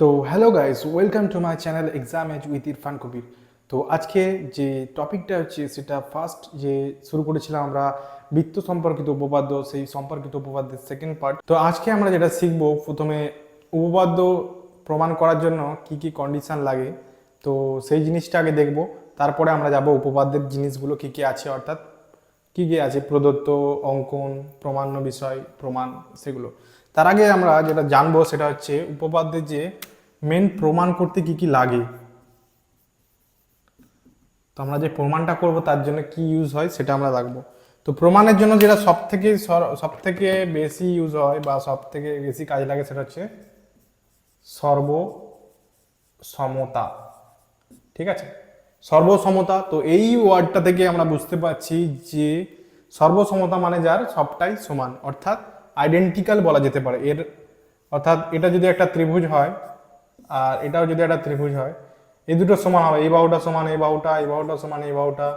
তো hello guys welcome to my channel exam edge with Irfan Kabir তো আজকে যে টপিকটা হচ্ছে সেটা ফার্স্ট যে শুরু করেছিলাম আমরা বৃত্ত সম্পর্কিত উপপাদ্য, সেই সম্পর্কিত উপপাদ্যের সেকেন্ড পার্ট তো আজকে আমরা যেটা শিখব, প্রথমে উপপাদ্য প্রমাণ করার জন্য কি কি কন্ডিশন লাগে, তো সেই জিনিসটা আগে দেখব, তারপরে আমরা যাব উপপাদ্যের জিনিসগুলো কি কি আছে, অর্থাৎ কি কি আছে, প্রদত্ত, অঙ্কন প্রমাণ্য বিষয়, প্রমাণ, সেগুলো। তার আগে আমরা যেটা জানব সেটা হচ্ছে উপপাদ্যের যে মেন প্রমাণ করতে কি কি লাগে। তো আমরা যে প্রমাণটা করব তার জন্য কি ইউজ হয় সেটা আমরা রাখব তো প্রমাণের জন্য যেটা সব থেকে সব থেকে বেশি ইউজ হয় বা সব থেকে বেশি কাজে লাগে সেটা হচ্ছে সর্বসমতা ঠিক আছে? সর্বসমতা তো এই ওয়ার্ডটা থেকে আমরা বুঝতে পারছি যে সর্বসমতা মানে যার সবটাই সমান। অর্থাৎ আইডেন্টিক্যাল বলা যেতে পারে। এর অর্থাৎ এটা যদি একটা ত্রিভুজ হয়, আর এটাও যদি একটা ত্রিভুজ হয়, এই দুটো সমান হবে। এই বাহুটা সমান, এই বাহুটা এই বাহুটা সমান, এই বাহুটা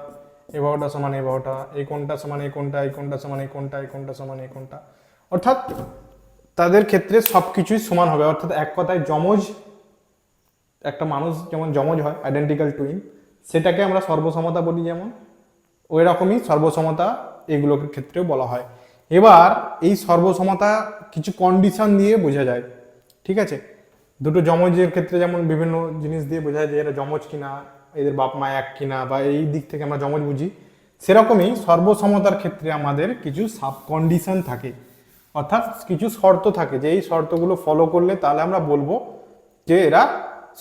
এই বাহুটা সমান, এই বাহুটা, এই কোনটা সমান, এই কোনটা এই কোনটা সমান, এই কোনটা এই কোনটা সমান, এই কোনটা অর্থাৎ তাদের ক্ষেত্রে সব কিছুই সমান হবে। অর্থাৎ এক কথায় যমজ, একটা মানুষ যেমন যমজ হয় আইডেন্টিক্যাল টুইন সেটাকে আমরা সর্বসমতা বলি যেমন। ওই রকমই সর্বসমতা এগুলোর ক্ষেত্রেও বলা হয়। এবার এই সর্বসমতা কিছু কন্ডিশন দিয়ে বোঝা যায়, ঠিক আছে? দুটো যমজের ক্ষেত্রে যেমন বিভিন্ন জিনিস দিয়ে বোঝা যায় যে এরা যমজ কিনা, এদের বাপ মা এক কিনা বা এই দিক থেকে আমরা যমজ বুঝি, সেরকমই সর্বসমতার ক্ষেত্রে আমাদের কিছু সাব কন্ডিশন থাকে। অর্থাৎ কিছু শর্ত থাকে যে এই শর্তগুলো ফলো করলে তাহলে আমরা বলব যে এরা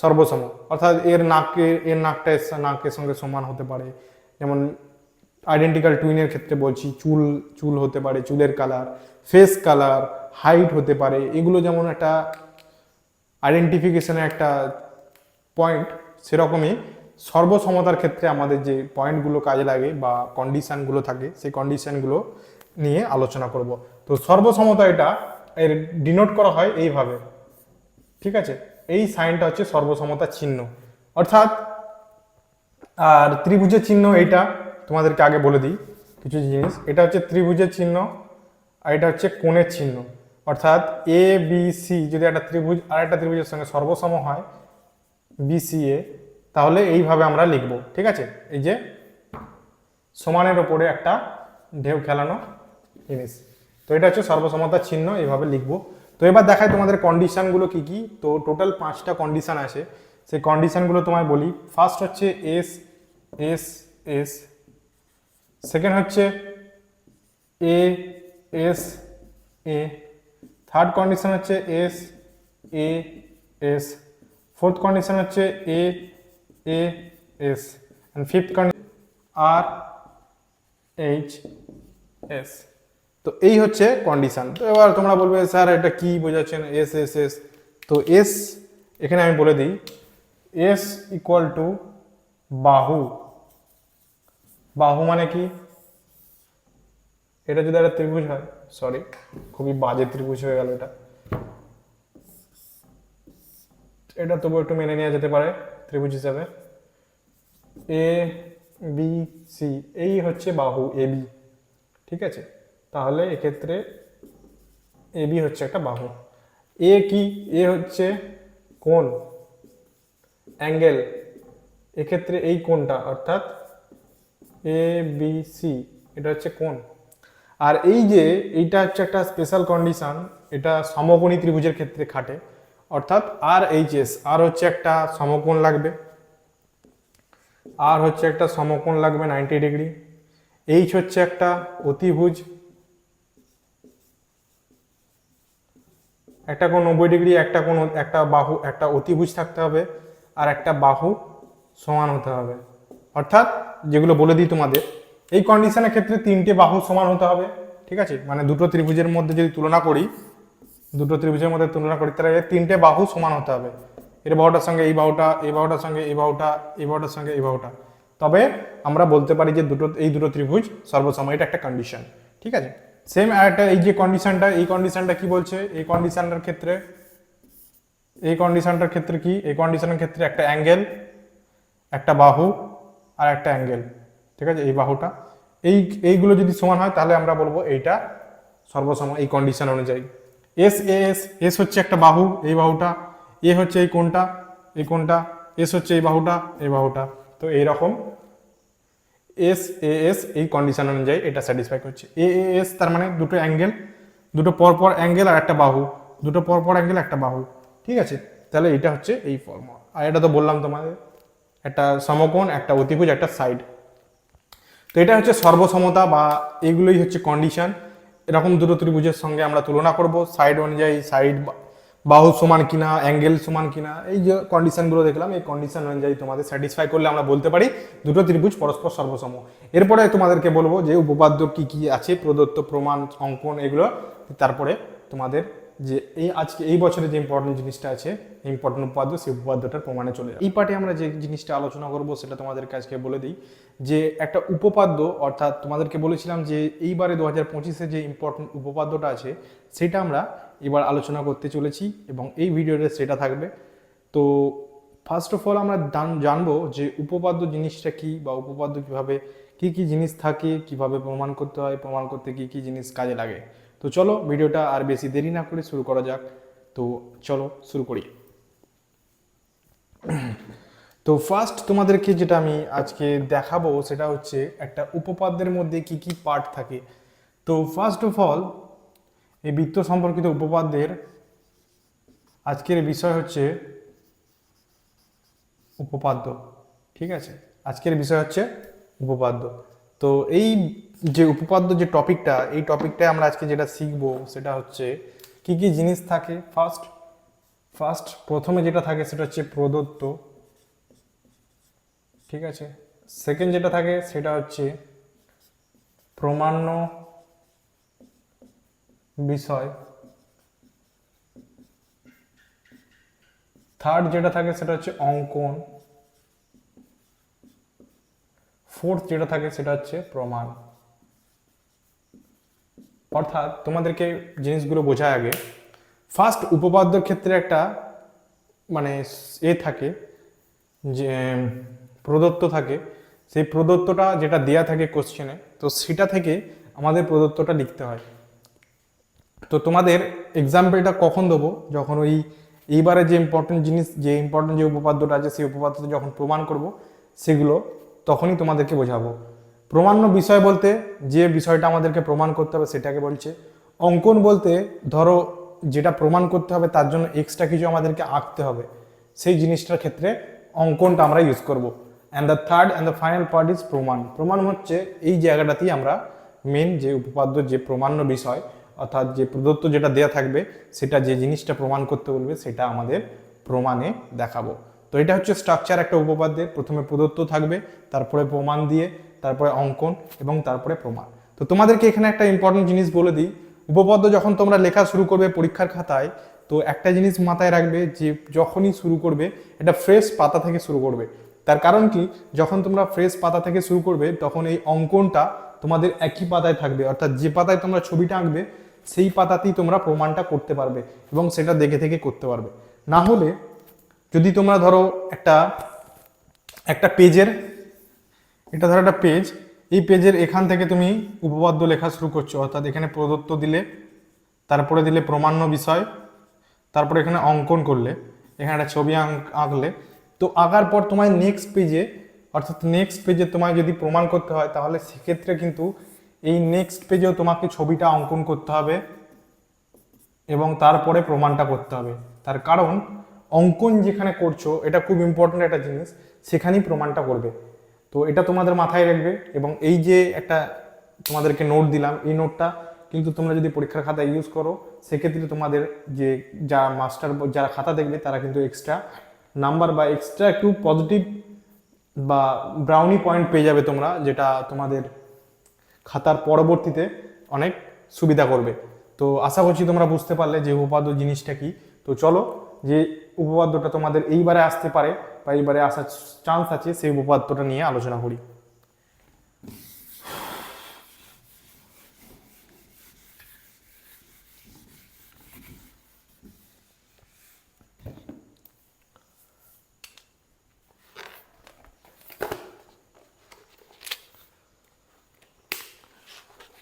সর্বসম। অর্থাৎ এর নাকে এর নাকটা নাকের সঙ্গে সমান হতে পারে। যেমন আইডেন্টিক্যাল টুইনের ক্ষেত্রে বলছি, চুল চুল হতে পারে, চুলের কালার ফেস কালার হাইট হতে পারে, এগুলো যেমন একটা আইডেন্টিফিকেশনের একটা পয়েন্ট সেরকমই সর্বসমতার ক্ষেত্রে আমাদের যে পয়েন্টগুলো কাজে লাগে বা কন্ডিশনগুলো থাকে, সেই কন্ডিশনগুলো নিয়ে আলোচনা করব। তো সর্বসমতা এটা, এর ডিনোট করা হয় এইভাবে। ঠিক আছে? এই সাইনটা হচ্ছে সর্বসমতা চিহ্ন। অর্থাৎ, আর ত্রিভুজের চিহ্ন এইটা তোমাদেরকে আগে বলে দিই কিছু জিনিস। এটা হচ্ছে ত্রিভুজের চিহ্ন আর এটা হচ্ছে কোণের চিহ্ন। অর্থাৎ এ বি সি যদি একটা ত্রিভুজ আর একটা ত্রিভুজের সঙ্গে সর্বসম হয় বিসিএ তাহলে এইভাবে আমরা লিখব, ঠিক আছে? এই যে সমানের ওপরে একটা ঢেউ খেলানো জিনিস। তো এটা হচ্ছে সর্বসমতার চিহ্ন, এইভাবে লিখব। তো এবার দেখায় তোমাদের কন্ডিশনগুলো কি কি। তো টোটাল পাঁচটা কন্ডিশান আছে। সেই কন্ডিশানগুলো তোমায় বলি। ফার্স্ট হচ্ছে এস এস এস সেকেন্ড হচ্ছে A S A third condition হচ্ছে S A S fourth condition হচ্ছে A A S and fifth condition R H S তো এই হচ্ছে কন্ডিশন তো এবার তোমরা বলবে, স্যার, এটা কি বোঝাচ্ছেন? এস এস এস তো এস এখানে আমি বলে দিই। এস ইকুয়াল টু বাহু। বাহু মানে কি? এটা যদি একটা ত্রিভুজ হয় সরি খুবই বাজে ত্রিভুজ হয়ে গেল এটা। এটা তবু একটু মেনে নেওয়া যেতে পারে, ত্রিভুজ হিসাবে। এ বি সি এই হচ্ছে বাহু এ বি ঠিক আছে? তাহলে এক্ষেত্রে এ বি হচ্ছে একটা বাহু। এ কি? এ হচ্ছে কোণ, অ্যাঙ্গেল। এক্ষেত্রে এই কোণটা, অর্থাৎ এ বি সি এটা হচ্ছে কোণ। আর এই যে এইটা হচ্ছে একটা স্পেশাল কন্ডিশন এটা সমকোণী ত্রিভুজের ক্ষেত্রে খাটে। অর্থাৎ আর এইচ এস আর হচ্ছে একটা সমকোণ লাগবে। আর হচ্ছে একটা সমকোণ লাগবে নাইনটি ডিগ্রি এইচ হচ্ছে একটা অতিভুজ। একটা কোণ নব্বই ডিগ্রি একটা কোণ, একটা বাহু, একটা অতিভুজ থাকতে হবে। আর একটা বাহু সমান হতে হবে। অর্থাৎ যেগুলো বলে দিই তোমাদের, এই কন্ডিশনের ক্ষেত্রে তিনটে বাহু সমান হতে হবে, ঠিক আছে? মানে দুটো ত্রিভুজের মধ্যে যদি তুলনা করি, দুটো ত্রিভুজের মধ্যে তুলনা করি, তাহলে তিনটে বাহু সমান হতে হবে। এর বাহুটার সঙ্গে এই বাহুটা, এই বাহুটার সঙ্গে এই বাহুটা, এই বাহুটার সঙ্গে এই বাহুটা। তবে আমরা বলতে পারি যে দুটো, এই দুটো ত্রিভুজ সর্বসম এটা একটা কন্ডিশন ঠিক আছে? সেম একটা, এই যে কন্ডিশনটা এই কন্ডিশনটা কি বলছে? এই কন্ডিশনটার ক্ষেত্রে, এই কন্ডিশনটার ক্ষেত্রে কি? এই কন্ডিশনের ক্ষেত্রে একটা অ্যাঙ্গেল একটা বাহু আর একটা অ্যাঙ্গেল, ঠিক আছে? এই বাহুটা। এই, এইগুলো যদি সমান হয়, তাহলে আমরা বলব এইটা সর্বসম এই কন্ডিশন অনুযায়ী। এস এস এস হচ্ছে একটা বাহু, এই বাহুটা। এ হচ্ছে এই কোনটা এই কোনটা এস হচ্ছে এই বাহুটা এই বাহুটা। তো এইরকম এস এ এস এই কন্ডিশন অনুযায়ী এটা স্যাটিসফাই করছে। এ এ এস তার মানে দুটো অ্যাঙ্গেল, দুটো পরপর অ্যাঙ্গেল আর একটা বাহু। দুটো পরপর অ্যাঙ্গেল, একটা বাহু। ঠিক আছে? তাহলে এটা হচ্ছে এই ফর্মুলা আর এটা তো বললাম তোমাদের। একটা সমকোণ, একটা অতিভুজ, একটা সাইড তো এটা হচ্ছে সর্বসমতা বা এগুলোই হচ্ছে কন্ডিশন এরকম দুটো ত্রিভুজের সঙ্গে আমরা তুলনা করব সাইড অনুযায়ী সাইড বাহু সমান কিনা অ্যাঙ্গেল সমান কিনা, এই যে কন্ডিশনগুলো দেখলাম, এই কন্ডিশন অনুযায়ী তোমাদের স্যাটিসফাই করলে আমরা বলতে পারি দুটো ত্রিভুজ পরস্পর সর্বসম। এরপরে তোমাদেরকে বলব যে উপপাদ্য কি কি আছে, প্রদত্ত প্রমাণ, অঙ্কন, এগুলো, তারপরে তোমাদের যে এই আজকে এই বছরে যে ইম্পর্টেন্ট জিনিসটা আছে ইম্পর্টেন্ট উপাদ্য, সেই উপাদ্যটার প্রমাণে চলে যাবে। এই পার্টে আমরা যে জিনিসটা আলোচনা করব, সেটা তোমাদেরকে আজকে বলে দিই যে একটা উপপাদ্য, অর্থাৎ তোমাদেরকে বলেছিলাম যে এইবারে দু হাজার পঁচিশে যে ইম্পর্টেন্ট উপপাদ্যটা আছে, সেটা আমরা এবার আলোচনা করতে চলেছি এবং এই ভিডিওতে সেটা থাকবে। তো ফার্স্ট অফ অল আমরা জান- জানব যে উপপাদ্য জিনিসটা কি বা উপপাদ্য কীভাবে, কি কি জিনিস থাকে, কীভাবে প্রমাণ করতে হয়, প্রমাণ করতে কি কি জিনিস কাজে লাগে। তো চলো ভিডিওটা আর বেশি দেরি না করে শুরু করা যাক। তো চলো শুরু করি। তো ফার্স্ট তোমাদেরকে যেটা আমি আজকে দেখাবো সেটা হচ্ছে একটা উপপাদ্যের মধ্যে কি কি পার্ট থাকে। তো ফার্স্ট অফ অল এই বৃত্ত সম্পর্কিত উপপাদ্যের আজকের বিষয় হচ্ছে উপপাদ্য, ঠিক আছে? আজকের বিষয় হচ্ছে উপপাদ্য। তো এই যে উপপাদ্য যে টপিকটা, এই টপিকটায় আমরা আজকে যেটা শিখব সেটা হচ্ছে কি কি জিনিস থাকে ফার্স্ট? ফার্স্ট প্রথমে যেটা থাকে সেটা হচ্ছে প্রদত্ত। ঠিক আছে? সেকেন্ড যেটা থাকে সেটা হচ্ছে প্রমাণ্য বিষয়। থার্ড যেটা থাকে সেটা হচ্ছে অঙ্কন। ফোর্থ যেটা থাকে সেটা হচ্ছে প্রমাণ। অর্থাৎ তোমাদেরকে জিনিসগুলো বোঝায় আগে। ফার্স্ট উপপাদ্যের ক্ষেত্রে একটা মানে এ থাকে, যে প্রদত্ত থাকে। সেই প্রদত্তটা যেটা দেয়া থাকে কোশ্চেনে তো সেটা থেকে আমাদের প্রদত্তটা লিখতে হয়। তো তোমাদের এক্সাম্পলটা কখন দেবো? যখন ওই এইবারে যে ইম্পর্টেন্ট জিনিস, যে ইম্পর্টেন্ট যে উপপাদ্যটা আছে, সেই উপপাদ্যটা যখন প্রমাণ করব, সেগুলো তখনই তোমাদেরকে বোঝাবো। প্রমাণ্য বিষয় বলতে যে বিষয়টা আমাদেরকে প্রমাণ করতে হবে সেটাকে বলছে। অঙ্কন বলতে ধরো যেটা প্রমাণ করতে হবে তার জন্য এক্সট্রা কিছু আমাদেরকে আঁকতে হবে। সেই জিনিসটার ক্ষেত্রে অঙ্কনটা আমরা ইউজ করব। And the third and the final part is প্রমাণ। প্রমাণ হচ্ছে এই জায়গাটাতেই আমরা মেন যে উপপাদ্য, যে প্রমাণ্য বিষয়, অর্থাৎ যে প্রদত্ত যেটা দেয়া থাকবে, সেটা যে জিনিসটা প্রমাণ করতে বলবে, সেটা আমাদের প্রমাণে দেখাবো। তো এটা হচ্ছে স্ট্রাকচার একটা উপপাদ্যের। প্রথমে প্রদত্ত থাকবে, তারপরে প্রমাণ দিয়ে তারপরে অঙ্কন এবং তারপরে প্রমাণ। তো তোমাদেরকে এখানে একটা ইম্পর্টেন্ট জিনিস বলে দিই। উপপাদ্য যখন তোমরা লেখা শুরু করবে পরীক্ষার খাতায়, তো একটা জিনিস মাথায় রাখবে যে যখনই শুরু করবে, এটা ফ্রেশ পাতা থেকে শুরু করবে। তার কারণ কি? যখন তোমরা ফ্রেশ পাতা থেকে শুরু করবে, তখন এই অঙ্কনটা তোমাদের একই পাতায় থাকবে। অর্থাৎ যে পাতায় তোমরা ছবিটা আঁকবে, সেই পাতাতেই তোমরা প্রমাণটা করতে পারবে এবং সেটা দেখে থেকে করতে পারবে। না হলে যদি তোমরা ধরো একটা একটা পেজের এটা ধরো একটা পেজ এই পেজের এখান থেকে তুমি উপপাদ্য লেখা শুরু করছ। অর্থাৎ এখানে প্রদত্ত দিলে, তারপরে দিলে প্রমাণ্য বিষয়, তারপরে এখানে অঙ্কন করলে, এখানে একটা ছবি আঁক- আঁকলে। তো আঁকার পর তোমায় নেক্সট পেজে অর্থাৎ নেক্সট পেজে তোমায় যদি প্রমাণ করতে হয়, তাহলে সেক্ষেত্রে কিন্তু এই নেক্সট পেজেও তোমাকে ছবিটা অঙ্কন করতে হবে এবং তারপরে প্রমাণটা করতে হবে। তার কারণ, অঙ্কন যেখানে করছ, এটা খুব ইম্পর্ট্যান্ট একটা জিনিস, সেখানেই প্রমাণটা করবে। তো এটা তোমাদের মাথায় রাখবে এবং এই যে একটা তোমাদেরকে নোট দিলাম, এই নোটটা কিন্তু তোমরা যদি পরীক্ষার খাতা ইউজ করো, সেক্ষেত্রে তোমাদের যে যারা মাস্টার যারা খাতা দেখবে, তারা কিন্তু এক্সট্রা নাম্বার বা এক্সট্রা একটু পজিটিভ বা ব্রাউনি পয়েন্ট পেয়ে যাবে তোমরা, যেটা তোমাদের খাতার পরবর্তীতে অনেক সুবিধা করবে। তো আশা করছি তোমরা বুঝতে পারলে যে উপপাদ্য জিনিসটা কি। তো চলো, যে উপপাদ্যটা তোমাদের এইবারে আসতে পারে বা এইবারে আসার চান্স আছে, সেই উপপাদ্যটা নিয়ে আলোচনা করি।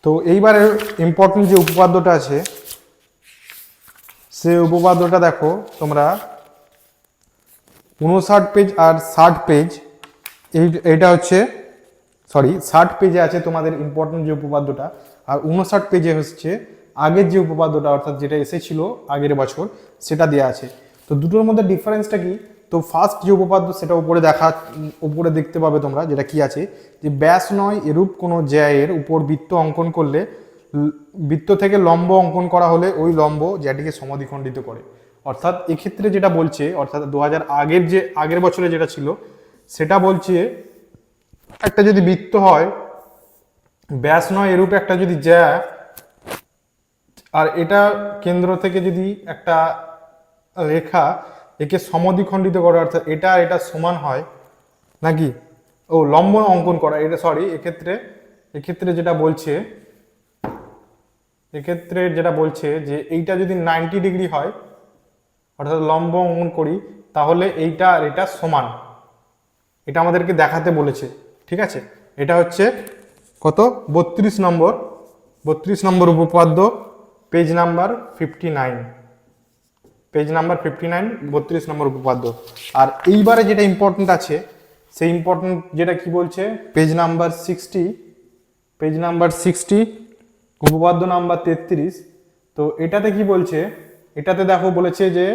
তো এইবারে ইম্পর্টেন্ট যে উপপাদ্যটা আছে সে উপপাদ্যটা দেখো তোমরা উনষাট পেজ আর ষাট পেজ, এই এইটা হচ্ছে সরি ষাট পেজে আছে তোমাদের ইম্পর্টেন্ট যে উপপাদ্যটা, আর উনষাট পেজে হচ্ছে আগের যে উপপাদ্যটা, অর্থাৎ যেটা এসেছিল আগের বছর, সেটা দেওয়া আছে। তো দুটোর মধ্যে ডিফারেন্সটা কি? তো ফার্স্ট যে উপপাদ্য, সেটা উপরে দেখা, উপরে দেখতে পাবে তোমরা, যেটা কি আছে, যে ব্যাস নয় এরূপ কোনো জ্যায়ের উপর বৃত্ত অঙ্কন করলে, বৃত্ত থেকে লম্ব অঙ্কন করা হলে ওই লম্ব জ্যাটিকে সমাধিখণ্ডিত করে। অর্থাৎ এক্ষেত্রে যেটা বলছে, অর্থাৎ দু হাজার আগের যে, আগের বছরে যেটা ছিল, সেটা বলছে একটা যদি বৃত্ত হয়, ব্যাস নয় এরূপ একটা যদি জ্যা, আর এটা কেন্দ্র থেকে যদি একটা রেখা একে সমদ্বিখণ্ডিত করে, অর্থাৎ এটা এটা সমান হয়, নাকি? ও, লম্ব অঙ্কন করা, এটা সরি এক্ষেত্রে এক্ষেত্রে যেটা বলছে, এক্ষেত্রে যেটা বলছে যে এইটা যদি নাইনটি ডিগ্রি হয় অর্থাৎ লম্ব অঙ্কন করি, তাহলে এইটা আর এটা সমান। এটা আমাদেরকে দেখাতে বলেছে, ঠিক আছে? এটা হচ্ছে কত? বত্রিশ নম্বর। বত্রিশ নম্বর উপপাদ্য, page number fifty nine page number fifty nine বত্রিশ নম্বর উপপাদ্য। আর এইবারে যেটা ইম্পর্টেন্ট আছে, সেই ইম্পর্টেন্ট যেটা কি বলছে? Page number sixty page number sixty উপপাদ্য নাম্বার তেত্রিশ। তো এটাতে কি বলছে? এটাতে দেখো বলেছে যে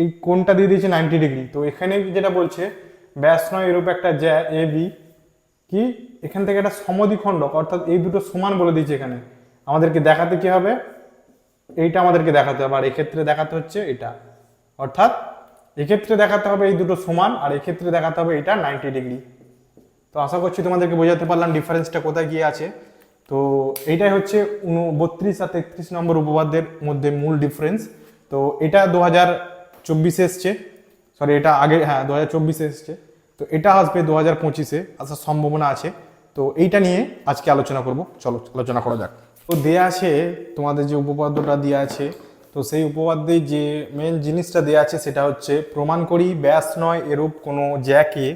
এই কোনটা দিয়ে দিয়েছে নাইনটি ডিগ্রি তো এখানে যেটা বলছে, ব্যাস নয় এরূপ একটা জ্যা, এ, বি। কি? এখান থেকে একটা সমদ্বিখণ্ডক, অর্থাৎ এই দুটো সমান বলে দিয়েছে এখানে। আমাদেরকে দেখাতে কি হবে? এইটা আমাদেরকে দেখাতে হবে, আর এক্ষেত্রে দেখাতে হচ্ছে এটা। অর্থাৎ এক্ষেত্রে দেখাতে হবে এই দুটো সমান, আর এক্ষেত্রে দেখাতে হবে এটা নাইনটি ডিগ্রি তো আশা করছি তোমাদেরকে বোঝাতে পারলাম ডিফারেন্সটা কোথায় গিয়ে আছে। তো এইটাই হচ্ছে উন বত্রিশ আর তেত্রিশ নম্বর উপপাদ্যের মধ্যে মূল ডিফারেন্স তো এটা দু হাজার চব্বিশে এসছে। সরি এটা আগে হ্যাঁ দু হাজার চব্বিশে এসছে। তো এটা আসবে দু হাজার পঁচিশে আসার সম্ভাবনা আছে। তো এইটা নিয়ে আজকে আলোচনা করব। চলো, আলোচনা করা যাক। তো দেয়া আছে, তোমাদের যে উপপাদ্যটা দেওয়া আছে, তো সেই উপপাদ্যে যে মেন জিনিসটা দেওয়া আছে, সেটা হচ্ছে প্রমাণ করি, ব্যাস নয়, এরূপ কোনো জ্যাকে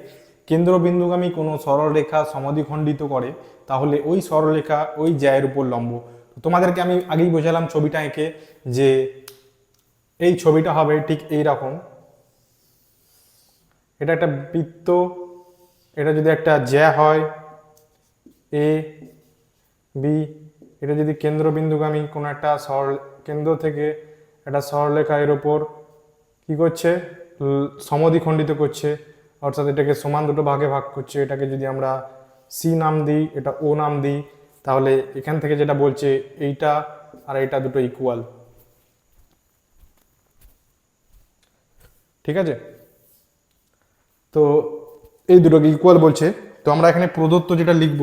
কেন্দ্রবিন্দুগামী কোনো সরলরেখা সমাধিখণ্ডিত করে, তাহলে ওই সরলরেখা ওই জ্যায়ের উপর লম্ব। তোমাদেরকে আমি আগেই বোঝালাম ছবিটা এঁকে যে এই ছবিটা হবে ঠিক এই রকম এটা একটা বৃত্ত, এটা যদি একটা জ্যা হয়, এ, বি, এটা যদি কেন্দ্রবিন্দুগামী কোনো একটা সরল কেন্দ্র থেকে একটা সরলরেখা এর ওপর কী করছে? সমদ্বিখণ্ডিত করছে, অর্থাৎ এটাকে সমান দুটো ভাগে ভাগ করছে। এটাকে যদি আমরা সি নাম দিই, এটা ও নাম দিই, তাহলে এখান থেকে যেটা বলছে এইটা আর এটা দুটো ইকুয়াল ঠিক আছে? তো এই দুটোকে ইকুয়াল বলছে। তো আমরা এখানে প্রদত্ত যেটা লিখব,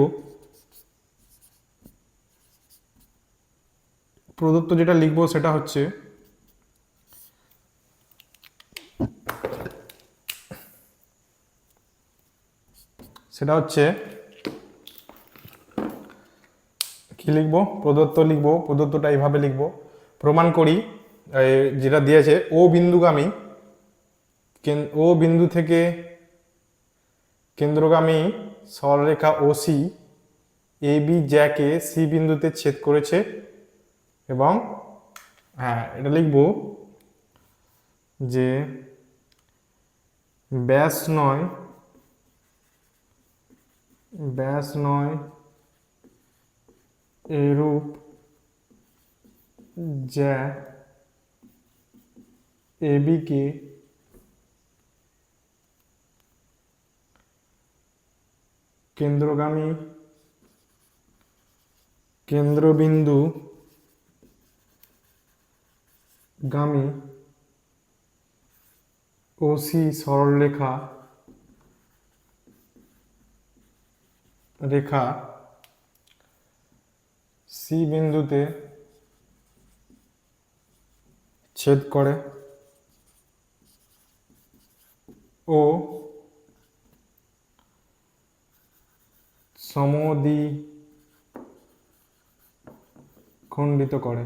প্রদত্ত যেটা লিখব সেটা হচ্ছে সেটা হচ্ছে কি লিখব? প্রদত্ত লিখব। প্রদত্তটা এইভাবে লিখব। প্রমাণ করি যেটা দিয়েছে, ও বিন্দুগামী ও বিন্দু থেকে কেন্দ্রগামী সরলরেখা ও সি এ বি জ্যাকে সি বিন্দুতে ছেদ করেছে এবং হ্যাঁ এটা লিখব যে ব্যাস নয় ব্যাস নয় এরূপ জ্যা এ বিকে কেন্দ্রগামী কেন্দ্রবিন্দু গামী ও সি সরলরেখা রেখা সি বিন্দুতে ছেদ করে ও সমদ্বি খণ্ডিত করে।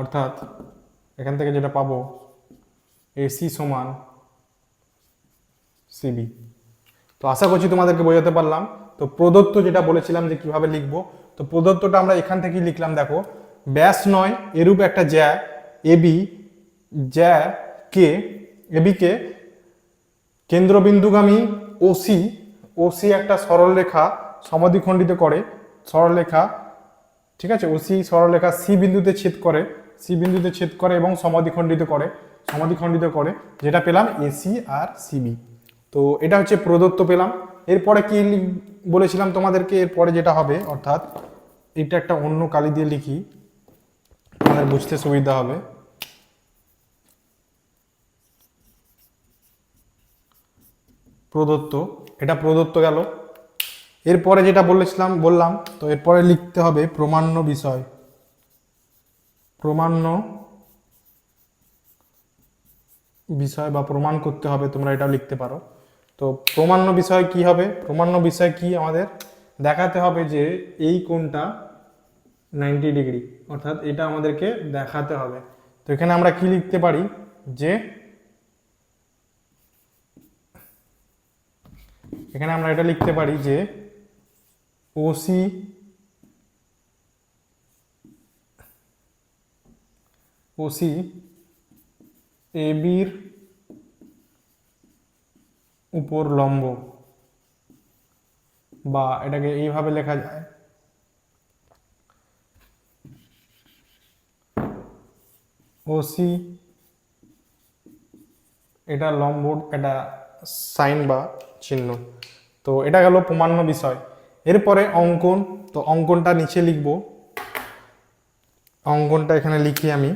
অর্থাৎ এখান থেকে যেটা পাবো, এসি সমান সিবি। তো আশা করছি তোমাদেরকে বোঝাতে পারলাম। তো প্রদত্ত যেটা বলেছিলাম যে কীভাবে লিখব, তো প্রদত্তটা আমরা এখান থেকেই লিখলাম, দেখো। ব্যাস নয়, এরূপ একটা জ্যা এবি জ্যা, কে এবিকে কেন্দ্রবিন্দুগামী ওসি ওসি একটা সরলরেখা সমাধিখণ্ডিত করে, সরলরেখা, ঠিক আছে? ওসি সরলরেখা সি বিন্দুতে ছেদ করে সি বিন্দুতে ছেদ করে এবং সমাধিখণ্ডিত করে সমাধিখণ্ডিত করে, যেটা পেলাম এসি আর সিবি তো এটা হচ্ছে প্রদত্ত পেলাম। এরপরে কি বলেছিলাম তোমাদেরকে? এরপরে যেটা হবে, অর্থাৎ এটা একটা অন্য কালি দিয়ে লিখি, তোমাদের বুঝতে সুবিধা হবে। প্রদত্ত এটা প্রদত্ত গেল। এরপরে যেটা বলেছিলাম, বললাম, তো এরপরে লিখতে হবে প্রমাণ্য বিষয়। প্রমাণ্য বিষয় বা প্রমাণ করতে হবে, তোমরা এটাও লিখতে পারো। তো প্রমাণ্য বিষয় কি হবে? প্রমাণ্য বিষয় কি আমাদের? দেখাতে হবে যে এই কোণটা নাইনটি ডিগ্রি অর্থাৎ এটা আমাদেরকে দেখাতে হবে। তো এখানে আমরা কি লিখতে পারি? যে এখানে আমরা এটা লিখতে পারি যে ওসি ওসি এবির উপর লম্ব বা এটাকে এইভাবে লেখা যায়। ওসি এটা লম্ব, এটা সাইন বা চিহ্ন। তো এটা গেল প্রমাণ্য বিষয়। এরপরে অঙ্কন, তো অঙ্কনটা নিচে লিখব। অঙ্কনটা এখানে লিখি আমি।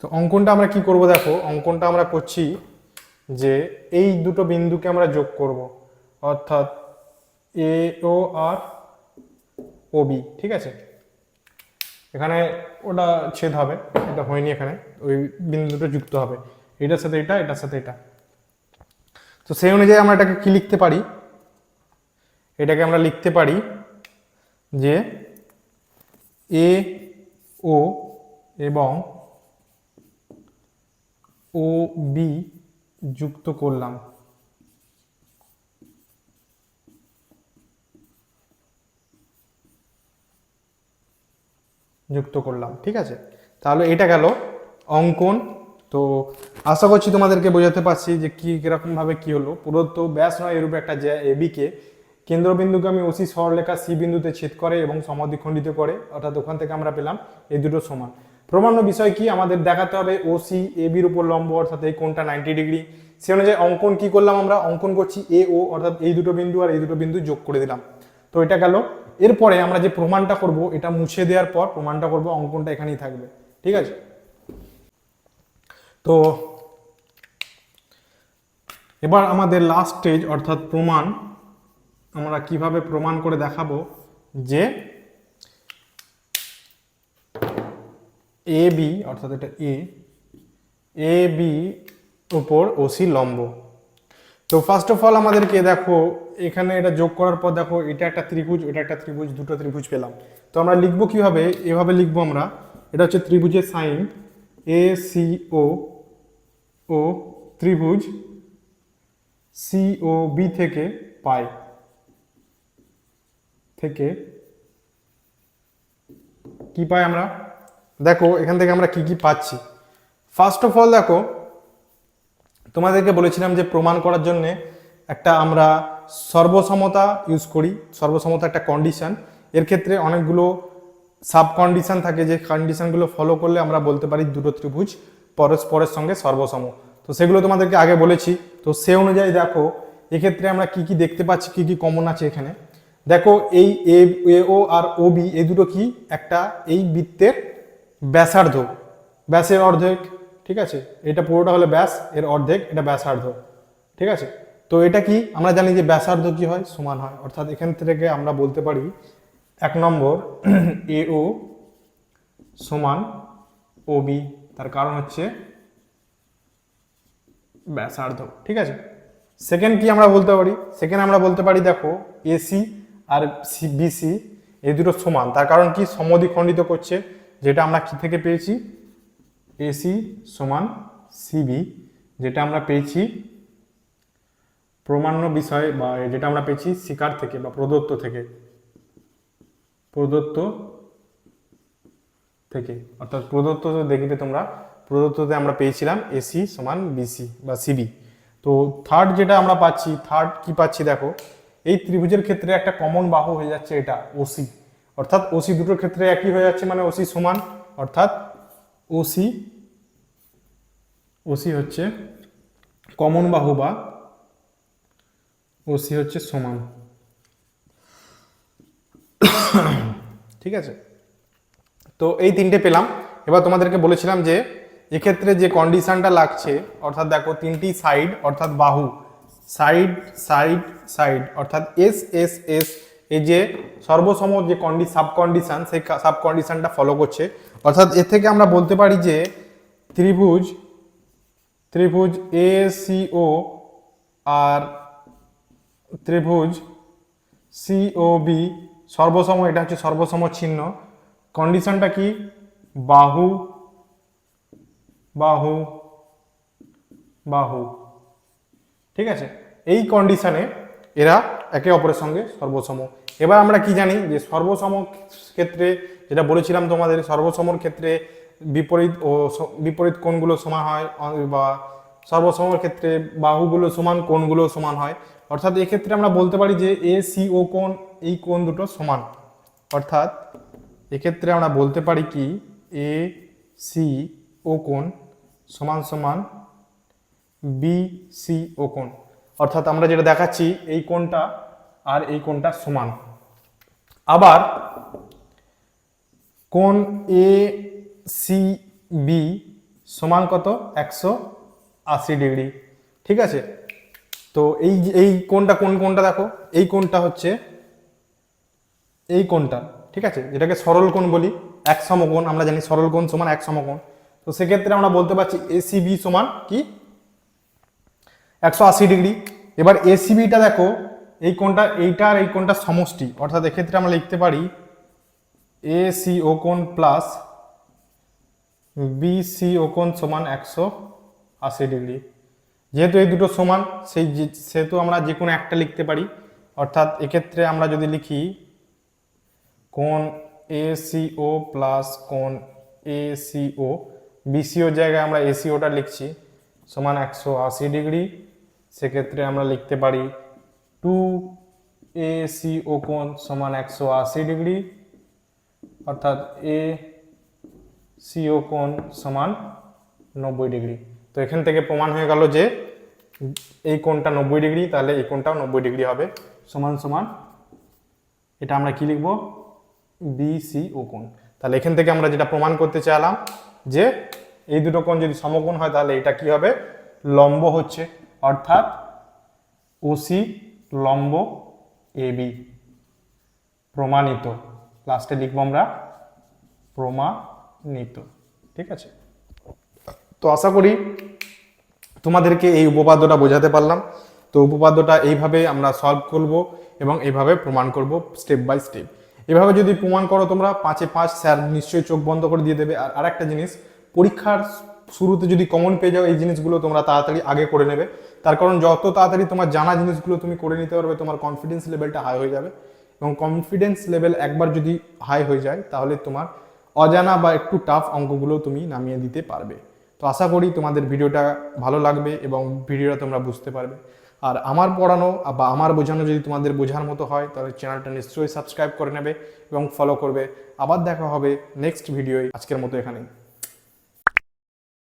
তো অঙ্কনটা আমরা কি করব দেখো, অঙ্কনটা আমরা করছি যে এই দুটো বিন্দুকে আমরা যোগ করব। অর্থাৎ এ, ও, আর, ও, বি, ঠিক আছে? এখানে ওটা ছেদ হবে, এটা হয়নি এখানে, ওই বিন্দু দুটো যুক্ত হবে। এটার সাথে এটা, এটার সাথে এটা। তো সেই অনুযায়ী আমরা এটাকে কি লিখতে পারি? এটাকে আমরা লিখতে পারি যে এ ও এবং ও বি যুক্ত করলাম। যুক্ত করলাম, ঠিক আছে? তাহলে এটা গেল অঙ্কন। তো আশা করছি তোমাদেরকে বোঝাতে পারছি যে কী, কীরকমভাবে কী হলো। প্রদত্ত ব্যাস নয়, এরূপে একটা যে এবিকে। কেন্দ্রবিন্দুগামী ওসি সরলেখা সি বিন্দুতে ছেদ করে এবং সমাধিখণ্ডিত করে, অর্থাৎ ওখান থেকে আমরা পেলাম এই দুটো সমান। প্রমাণ্য বিষয় কি? আমাদের দেখাতে হবে ওসি এ বির উপর লম্ব, অর্থাৎ এই কোণটা নাইনটি ডিগ্রি সে অনুযায়ী অঙ্কন কি করলাম আমরা? অঙ্কন করছি এ ও অর্থাৎ এই দুটো বিন্দু আর এই দুটো বিন্দু যোগ করে দিলাম। তো এটা গেল এরপরে আমরা যে প্রমাণটা করব, এটা মুছে দেওয়ার পর প্রমাণটা করব, অঙ্কনটা এখানেই থাকবে। ঠিক আছে? তো এবার আমাদের লাস্ট স্টেজ অর্থাৎ প্রমাণ, আমরা কীভাবে প্রমাণ করে দেখাবো যে এ বি অর্থাৎ এটা এ এ বি উপর ওসি লম্ব। তো ফার্স্ট অফ অল আমাদেরকে দেখো, এখানে এটা যোগ করার পর দেখো, এটা একটা ত্রিভুজ, এটা একটা ত্রিভুজ, দুটো ত্রিভুজ পেলাম। তো আমরা লিখব কীভাবে? এভাবে লিখব আমরা। এটা হচ্ছে ত্রিভুজের সাইন এ সি ও ও ত্রিভুজ সি ও বি থেকে পাই, থেকে কি পাই আমরা? দেখো, এখান থেকে আমরা কি কি পাচ্ছি। ফার্স্ট অফ অল দেখো তোমাদেরকে বলেছিলাম যে প্রমাণ করার জন্য একটা আমরা সর্বসমতা ইউজ করি, সর্বসমতা একটা কন্ডিশন এর ক্ষেত্রে অনেকগুলো সাব কন্ডিশন থাকে যে কন্ডিশনগুলো ফলো করলে আমরা বলতে পারি দুটো ত্রিভুজ, পরস্পরের সঙ্গে সর্বসম। তো সেগুলো তোমাদেরকে আগে বলেছি। তো সে অনুযায়ী দেখো, এক্ষেত্রে আমরা কি কি দেখতে পাচ্ছি, কি কি কমন আছে এখানে। দেখো, এই এ ও আর ও বি এই দুটো কি? একটা এই বৃত্তের ব্যাসার্ধ। ব্যাসের অর্ধেক ঠিক আছে? এটা পুরোটা হলো ব্যাস, এর অর্ধেক, এটা ব্যাসার্ধ। ঠিক আছে? তো এটা কি? আমরা জানি যে ব্যাসার্ধ কি হয়? সমান হয়। অর্থাৎ এখান থেকে আমরা বলতে পারি, এক নম্বর, এ ও সমান ও বি। তার কারণ হচ্ছে ব্যাসার্ধ। ঠিক আছে? সেকেন্ড কি আমরা বলতে পারি? সেকেন্ড আমরা বলতে পারি, দেখো এসি আর সি বিসি এই দুটো সমান। তার কারণ কি? সমদ্বিখণ্ডিত করছে, যেটা আমরা কি থেকে পেয়েছি? এসি সমান সিবি, যেটা আমরা পেয়েছি প্রমাণ্য বিষয় বা যেটা আমরা পেয়েছি শিকার থেকে বা প্রদত্ত থেকে। প্রদত্ত থেকে। অর্থাৎ প্রদত্ত দেখবে তোমরা, প্রদত্ততে আমরা পেয়েছিলাম এসি সমান বিসি বা সিবি। তো থার্ড যেটা আমরা পাচ্ছি থার্ড কি পাচ্ছি দেখো, এই ত্রিভুজের ক্ষেত্রে একটা কমন বাহু হয়ে যাচ্ছে এটা ওসি অর্থাৎ ওসি দুটোর ক্ষেত্রে একই হয়ে যাচ্ছে মানে ওসি সমান, অর্থাৎ ওসি ওসি হচ্ছে কমন বাহু বা ওসি হচ্ছে সমান। ঠিক আছে? তো এই তিনটে পেলাম। এবার তোমাদেরকে বলেছিলাম যে এক্ষেত্রে যে কন্ডিশনটা লাগছে, অর্থাৎ দেখো তিনটি সাইড অর্থাৎ বাহু সাইড সাইড সাইড অর্থাৎ এস এস এস এই যে সর্বসম যে কন্ডি সাব কন্ডিশন সেই সাব কন্ডিশনটা ফলো করছে। অর্থাৎ এর থেকে আমরা বলতে পারি যে ত্রিভুজ ত্রিভুজ এ সিও আর ত্রিভুজ সিও বি সর্বসম, এটা হচ্ছে সর্বসম চিহ্ন। কন্ডিশনটা কি? বাহু বাহু বাহু। ঠিক আছে? এই কন্ডিশনে এরা একে অপরের সঙ্গে সর্বসম। এবার আমরা কি জানি যে সর্বসম ক্ষেত্রে যেটা বলেছিলাম তোমাদের, সর্বসমর ক্ষেত্রে বিপরীত ও বিপরীত কোণগুলো সমান হয় বা সর্বসমর ক্ষেত্রে বাহুগুলো সমান, কোণগুলো সমান হয়। অর্থাৎ এক্ষেত্রে আমরা বলতে পারি যে এ সি ও কোণ, এই কোণ দুটো সমান। অর্থাৎ এক্ষেত্রে আমরা বলতে পারি কি এ সি ও কোণ সমান সমান বি সি ও কোণ। অর্থাৎ আমরা যেটা দেখাচ্ছি, এই কোণটা আর এই কোণটা সমান। আবার কোণ এ সি বি সমান কত? একশো আশি ডিগ্রি। ঠিক আছে? তো এই এই কোণটা কোন কোণটা দেখো? এই কোণটা হচ্ছে এই কোণটা। ঠিক আছে? যেটাকে সরল কোণ বলি, এক সমকোণ। আমরা জানি সরল কোণ সমান এক সমকোণ। তো সেক্ষেত্রে আমরা বলতে পারছি এসিবি সমান কি? একশো আশি ডিগ্রি। এবার এসিবিটা দেখো। এই কোণটা, এইটা আর এই কোণটা সমষ্টি। অর্থাৎ এক্ষেত্রে আমরা লিখতে পারি এ সি ও কোণ প্লাস বি সি ও কোণ সমান একশো আশি ডিগ্রি। যেহেতু এই দুটো সমান, সেই সেহেতু আমরা যে কোনো একটা লিখতে পারি। অর্থাৎ এক্ষেত্রে আমরা যদি লিখি কোণ এ সি ও প্লাস কোণ এ সি ও বিসিও জায়গায় আমরা এসিওটা লিখছি সমান একশো আশি ডিগ্রি। সেক্ষেত্রে আমরা লিখতে পারি টু এ সি ও কোণ সমান একশো আশি ডিগ্রি অর্থাৎ এ সিও কোণ সমান নব্বই ডিগ্রি তো এখান থেকে প্রমাণ হয়ে গেল যে এই কোণটা নব্বই ডিগ্রি, তাহলে এই কোণটাও নব্বই ডিগ্রি হবে, সমান সমান। এটা আমরা কি লিখব? বিসি ও কোণ। তাহলে এখান থেকে আমরা যেটা প্রমাণ করতে চাইলাম যে এই দুটো কোণ যদি সমকোণ হয়, তাহলে এটা কি হবে? লম্ব হচ্ছে, অর্থাৎ ওসি লম্ব এবি প্রমাণিত। লাস্টে লিখব আমরা, প্রমাণিত। ঠিক আছে? তো আশা করি তোমাদেরকে এই উপপাদ্যটা বোঝাতে পারলাম। তো উপপাদ্যটা এইভাবে আমরা সলভ করব এবং এইভাবে প্রমাণ করব স্টেপ বাই স্টেপ এভাবে যদি প্রমাণ করো তোমরা, পাঁচে পাঁচ স্যার নিশ্চয়ই চোখ বন্ধ করে দিয়ে দেবে। আর আরেকটা জিনিস, পরীক্ষার শুরুতে যদি কমন পেয়ে যাও এই জিনিসগুলো তোমরা তাড়াতাড়ি আগে করে নেবে। তার কারণ যত তাড়াতাড়ি তোমার জানা জিনিসগুলো তুমি করে নিতে পারবে, তোমার কনফিডেন্স লেভেলটা হাই হয়ে যাবে। এবং কনফিডেন্স লেভেল একবার যদি হাই হয়ে যায়, তাহলে তোমার অজানা বা একটু টাফ অঙ্কগুলো তুমি নামিয়ে দিতে পারবে। তো আশা করি তোমাদের ভিডিওটা ভালো লাগবে এবং ভিডিওটা তোমরা বুঝতে পারবে। আর আমার পড়ানো বা আমার বোঝানো যদি তোমাদের বোঝার মতো হয়, তাহলে চ্যানেলটা নিশ্চয়ই সাবস্ক্রাইব করে নেবে এবং ফলো করবে। আবার দেখা হবে নেক্সট ভিডিওয় আজকের মতো এখানেই।